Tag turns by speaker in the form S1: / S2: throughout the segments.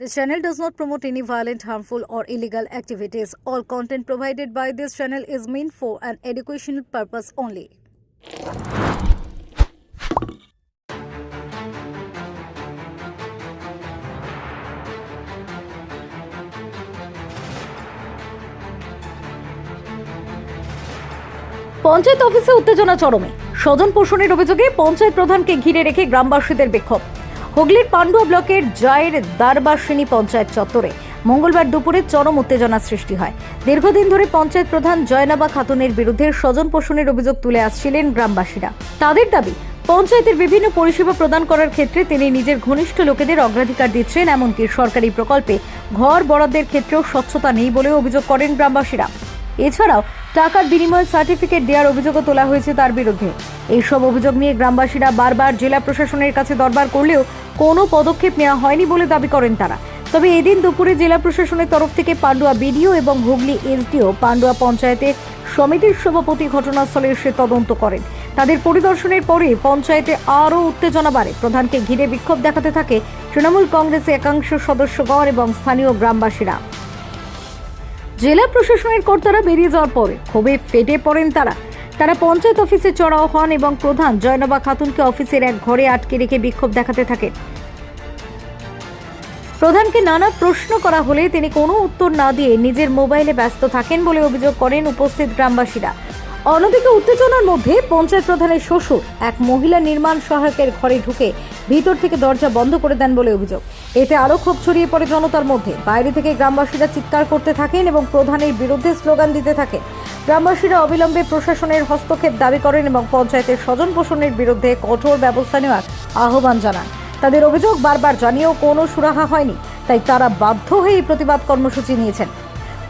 S1: This channel does not promote any violent, harmful, or illegal activities. All content provided by this channel is meant for an educational purpose only. Panchayat অফিসে উত্তেজনা চরমে স্বজন পোষণের অভিযোগে পঞ্চায়েত প্রধানকে ঘিরে রেখে গ্রামবাসীদের বিক্ষোভ হুগলির পান্ডুয়া ব্লকের জয়ের দ্বারবাসিনী পঞ্চায়েত চত্বরে মঙ্গলবার দুপুরে চরম উত্তেজনা সৃষ্টি হয়। দীর্ঘদিন ধরে পঞ্চায়েত প্রধান জয়নাবা খাতুনের বিরুদ্ধে স্বজন পোষণের অভিযোগ তুলে আসছিলেন গ্রামবাসীরা। তাদের দাবি, পঞ্চায়েতের বিভিন্ন পরিষেবা প্রদান করার ক্ষেত্রে তিনি নিজের ঘনিষ্ঠ লোকেদের অগ্রাধিকার দিচ্ছেন, এমনকি সরকারি প্রকল্পে ঘর বরাদ্দের ক্ষেত্রেও স্বচ্ছতা নেই বলেও অভিযোগ করেন গ্রামবাসীরা। এছাড়াও টাকার বিনিময়ে সার্টিফিকেট দেওয়ার অভিযোগও তোলা হয়েছে তার বিরুদ্ধে। এইসব অভিযোগ নিয়ে গ্রামবাসীরা বারবার জেলা প্রশাসনের কাছে দরবার করলেও কোনো পদক্ষেপ নেওয়া হয়নি বলে দাবি করেন তারা। তবে এদিন দুপুরে জেলা প্রশাসনের তরফ থেকে পান্ডুয়া বিডিও এবং হুগলি এসডিও পান্ডুয়া পঞ্চায়েতে সমিতির সভাপতি ঘটনাস্থলে এসে তদন্ত করেন। তাদের পরিদর্শনের পরে পঞ্চায়েতে আরও উত্তেজনা বাড়ে। প্রধানকে ঘিরে বিক্ষোভ দেখাতে থাকে তৃণমূল কংগ্রেসের একাংশ সদস্যগণ এবং স্থানীয় গ্রামবাসীরা। জেলা প্রশাসনের কর্তারা বেরিয়ে যাওয়ার পরে ক্ষোভে ফেটে পড়েন তারা। তারা পঞ্চায়েত অফিসে চড়াও হন এবং প্রধান জয়নবা খাতুনকে অফিসের এক ঘরে আটকে রেখে বিক্ষোভ দেখাতে থাকেন। প্রধানকে নানা প্রশ্ন করা হলে তিনি কোনো উত্তর না দিয়ে নিজের মোবাইলে ব্যস্ত থাকেন বলে অভিযোগ করেন উপস্থিত গ্রামবাসীরা। অন্যদিকে উত্তেজনার মধ্যে পঞ্চায়েত প্রধানের শ্বশুর এক মহিলা নির্মাণ সহায়কের ঘরে ঢুকে ভিতর থেকে দরজা বন্ধ করে দেন বলে অভিযোগ। এতে আরও ক্ষোভ ছড়িয়ে পড়ে জনতার মধ্যে। বাইরে থেকে গ্রামবাসীরা চিৎকার করতে থাকেন এবং প্রধানের বিরুদ্ধে স্লোগান দিতে থাকেন। গ্রামবাসীরা অবিলম্বে প্রশাসনের হস্তক্ষেপ দাবি করেন এবং পঞ্চায়েতের স্বজন পোষণের বিরুদ্ধে কঠোর ব্যবস্থা নেওয়ার আহ্বান জানান। তাদের অভিযোগ বারবার জানিয়েও কোনো সুরাহা হয়নি, তাই তারা বাধ্য হয়ে প্রতিবাদ কর্মসূচি নিয়েছেন।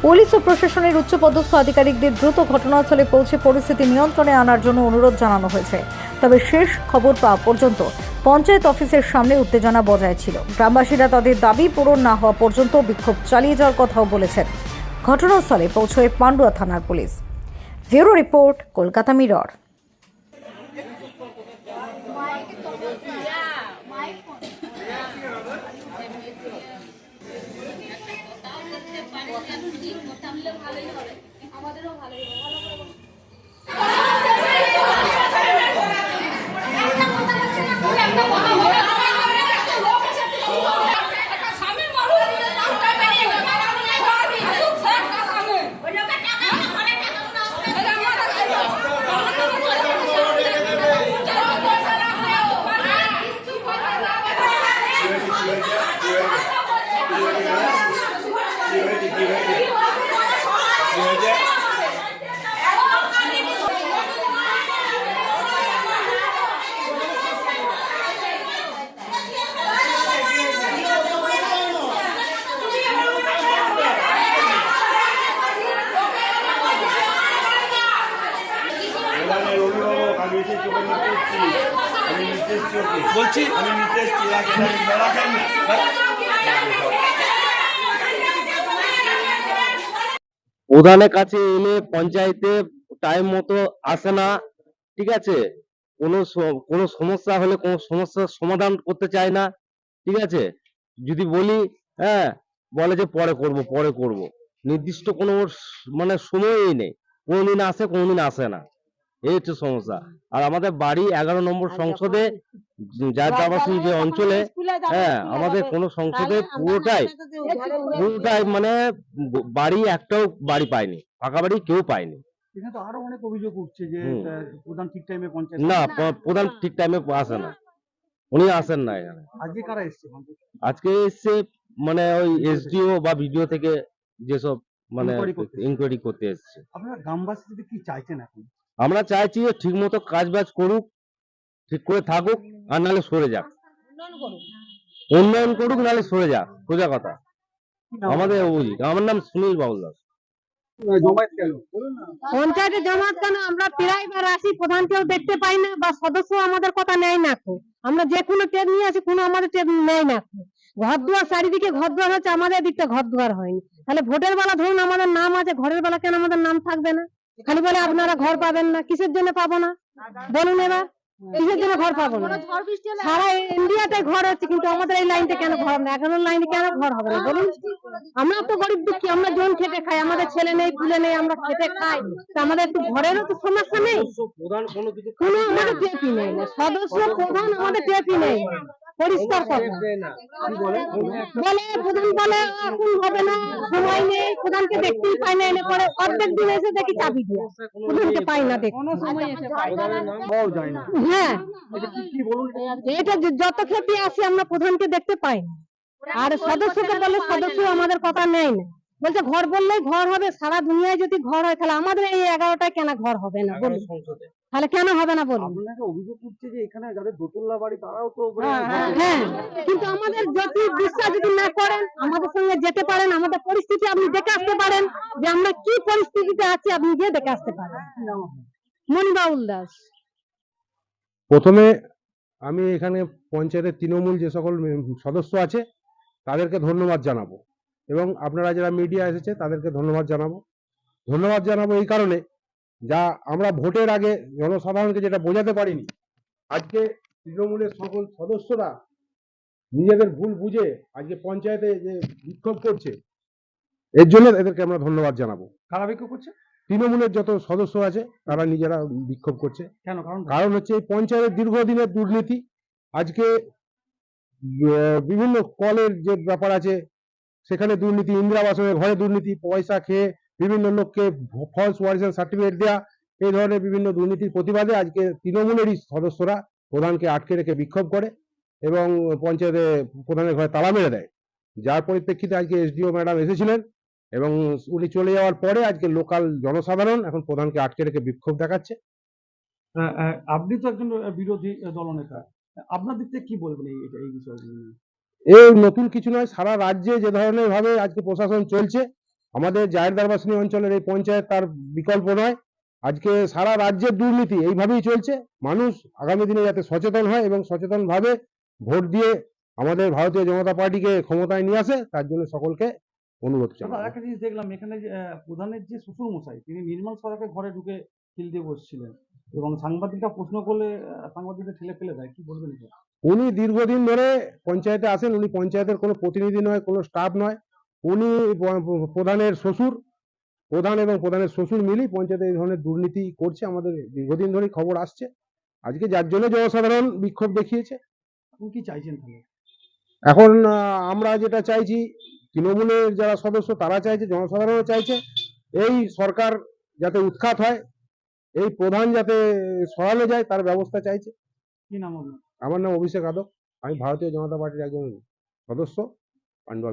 S1: পুলিশ ও প্রশাসনের উচ্চপদস্থ আধিকারিকদের দ্রুত ঘটনাস্থলে পৌঁছে পরিস্থিতি নিয়ন্ত্রণে আনার জন্য অনুরোধ জানানো হয়েছে। তবে শেষ খবর পাওয়া পর্যন্ত পঞ্চায়েত অফিসের সামনে উত্তেজনা বজায় ছিল। গ্রামবাসীরা তাদের দাবি পূরণ না হওয়া পর্যন্ত বিক্ষোভ চালিয়ে যাওয়ার কথাও বলেছেন। ঘটনাস্থলে পৌঁছয় পান্ডুয়া থানার
S2: police. Bureau report, Kolkata Mirror.
S3: বলছি।
S2: আমি নিতে এসছি রাখেন না,
S3: প্রধানের কাছে এলে পঞ্চায়েতে টাইম মতো আসে না ঠিক আছে? কোনো কোনো সমস্যা হলে কোনো সমস্যার সমাধান করতে চায় না ঠিক আছে? যদি বলি হ্যাঁ বলে যে পরে করব পরে করব। নির্দিষ্ট কোনো মানে সময়ই নেই। কোনোদিন আসে কোনোদিন আসে না। এই হচ্ছে সমস্যা। আর আমাদের বাড়ি এগারো নম্বর সংসদে যার দাবাসী যে অঞ্চলে হ্যাঁ আমাদের কোনো সংসদে পুরোটাই পুরোটাই মানে বাড়ি একটাও বাড়ি পায়নি ফাঁকা বাড়ি কেউ পায়নি।
S4: আরও অনেক অভিযোগ উঠছে যে প্রধান ঠিক টাইমে পঞ্চায়েত
S3: না প্রধান ঠিক টাইমে আসে না। উনি আসেন না এখানে।
S4: আজকে কারা এসছে
S3: আজকে এসছে মানে ওই এসডিও বা বিডিও থেকে যেসব মানে। ইনকোয়ারি করতে এসছে।
S4: আপনারা গ্রামবাসী যদি কি চাইছেন এখন?
S3: আমরা চাইছি যে ঠিক মতো কাজ বাজ করুক, ঠিক করে থাকুক, আর নাহলে সরে যাক। উন্নয়ন করুক, নাহলে সরে যাক। সোজা কথা। আমাদের অভিযোগ আমার নাম সুনীল বাবুল দাস
S4: কেন?
S5: আমরা প্রায় দেখতে পাই না বা সদস্য আমাদের কথা নেয় না আমরা যে কোনো নিয়ে কোনো আমাদের নেয় না ঘর দুয়ার চারিদিকে ঘর দুয়ার হচ্ছে আমাদের দিকটা ঘর দুয়ার হয়নি। তাহলে ভোটের বেলা ধরুন, আমাদের নাম আছে, ঘরের বেলা কেন আমাদের নাম থাকবে না? খালি বলে আপনারা ঘর পাবেন না, কিসের জন্য পাবো না? বলুন এবার, কিসের জন্য ঘর পাবো না? সারা ইন্ডিয়াতে ঘর হচ্ছে কিন্তু আমাদের এই লাইনটা কেন ঘর না? এগারো লাইনে কেন ঘর হবে না? বলুন। আমরা তো গরিব দুঃখী, আমরা জন খেটে খাই, আমাদের ছেলে নেই, পুলে নেই, আমরা খেটে খাই। আমাদের একটু ঘরেরও তো সমস্যা নেই।
S3: কোনো
S5: আমাদের টেপি নেই, সদস্য প্রধান আমাদের টেপি নেই। পরিষ্কার বলে? প্রধান বলে এখন হবে না সময় নেই। প্রধানকে দেখতেই পাই না এনে পরে অর্ধেক দিন এসে দেখি চাবি দিয়ে। প্রধানকে পাই না দেখি
S4: যায় না।
S5: হ্যাঁ।
S4: এটা কি কি বলুন?
S5: এটা যে- যত ক্ষেত্রে আসি আমরা প্রধানকে দেখতে পাই না। আর সদস্যকে বলে সদস্য আমাদের কথা নেয় না। বলছে ঘর বললেই ঘর হবে সারা দুনিয়ায় যদি ঘর হয় তাহলে আমাদের এই এগারোটায় কেন ঘর হবে না? বলুন তাহলে কেন হবে না বলুন।
S4: অভিযোগ করছে যে এখানে যাদের দোতলা বাড়ি তারাও তো
S5: হ্যাঁ কিন্তু আমাদের যদি বিশ্বাস যদি না করেন আমাদের সঙ্গে যেতে পারেন আমাদের পরিস্থিতি আপনি দেখে আসতে পারেন যে আমরা কি পরিস্থিতিতে আছি আপনি গিয়ে দেখে আসতে পারেন। মনিবাউল দাস।
S6: প্রথমে আমি এখানে পঞ্চায়েতের তৃণমূল যে সকল সদস্য আছে তাদেরকে ধন্যবাদ জানাব। এবং আপনারা যারা মিডিয়া এসেছে তাদেরকে ধন্যবাদ জানাব। ধন্যবাদ জানাব এই কারণে যা আমরা ভোটের আগে জনসাধারণকে যেটা বোঝাতে পারিনি আজকে তৃণমূলের সকল সদস্যরা নিজেদের ভুল বুঝে আজকে পঞ্চায়েতে যে বিক্ষোভ করছে এর জন্য এদেরকে আমরা ধন্যবাদ জানাব।
S4: খারাপ বিক্ষোভ করছে?
S6: তৃণমূলের যত সদস্য আছে তারা নিজেরা বিক্ষোভ করছে।
S4: কেন? কারণ?
S6: কারণ হচ্ছে এই পঞ্চায়েতের দীর্ঘদিনের দুর্নীতি আজকে বিভিন্ন কলের যে ব্যাপার আছে সেখানে দুর্নীতি, ইন্দিরা আবাসনের ঘরে দুর্নীতি, পয়সা খেয়ে বিভিন্ন লোককে ফলস ওয়ারিশন সার্টিফিকেট দেওয়া এই ধরনের বিভিন্ন দুর্নীতির প্রতিবাদে আজকে তৃণমূলেরই সদস্যরা প্রধানকে আটকে রেখে বিক্ষোভ করে এবং পঞ্চায়েতে প্রধানের ঘরে তালা মেরে দেয়। যার পরিপ্রেক্ষিতে আজকে এসডিও ম্যাডাম এসেছিলেন এবং উনি চলে যাওয়ার পরে আজকে লোকাল জনসাধারণ এখন প্রধানকে আটকে রেখে বিক্ষোভ দেখাচ্ছে।
S4: আপনি তো একজন বিরোধী দলনেতা। আপনার দিক থেকে কি বলবেন এই বিষয়ে
S6: এই নতুন কিছু নয় সারা রাজ্যে যে ধরনের ভাবে আজকে প্রশাসন চলছে আমাদের জায়ের দারবাসনী অঞ্চলের এই পঞ্চায়েত তার বিকল্প নয়। আজকে সারা রাজ্যের দুর্নীতি এইভাবেই চলছে মানুষ আগামী দিনে যাতে সচেতন হয় এবং সচেতন ভাবে ভোট দিয়ে আমাদের ভারতীয় জনতা পার্টিকে ক্ষমতায় নিয়ে আসে তার জন্য সকলকে অনুরোধ
S4: তবে আর একটা জিনিস দেখলাম এখানে যে প্রধানের যে শ্বশুর মশাই তিনি নির্মল সরকার ঘরে ঢুকে খিল দিয়ে বসছিলেন। এবং সাংবাদিকরা প্রশ্ন করলে সাংবাদিকরা ঠেলে ফেলে দেয়। কি বলবেন
S6: উনি দীর্ঘদিন ধরে পঞ্চায়েতে আসেন উনি পঞ্চায়েতের কোনো প্রতিনিধি নয় কোনো স্টাফ নয়। উনি প্রধানের শ্বশুর। প্রধান এবং প্রধানের শ্বশুর মিলেই পঞ্চায়েতে এই ধরনের দুর্নীতি করছে। আমাদের দীর্ঘদিন ধরেই খবর আসছে। আজকে যার জন্য জনসাধারণ বিক্ষোভ দেখিয়েছে।
S4: আপনি কি চাইছেন তাহলে?
S6: এখন আমরা যেটা চাইছি তৃণমূলের যারা সদস্য তারা চাইছে জনসাধারণও চাইছে এই সরকার যাতে উৎখাত হয় এই প্রধান যাতে সরানো যায় তার ব্যবস্থা চাইছে।
S4: কি নাম
S6: আমার নাম অভিষেক আদক। আমি ভারতীয় জনতা পার্টির একজন সদস্য পান্ডুয়া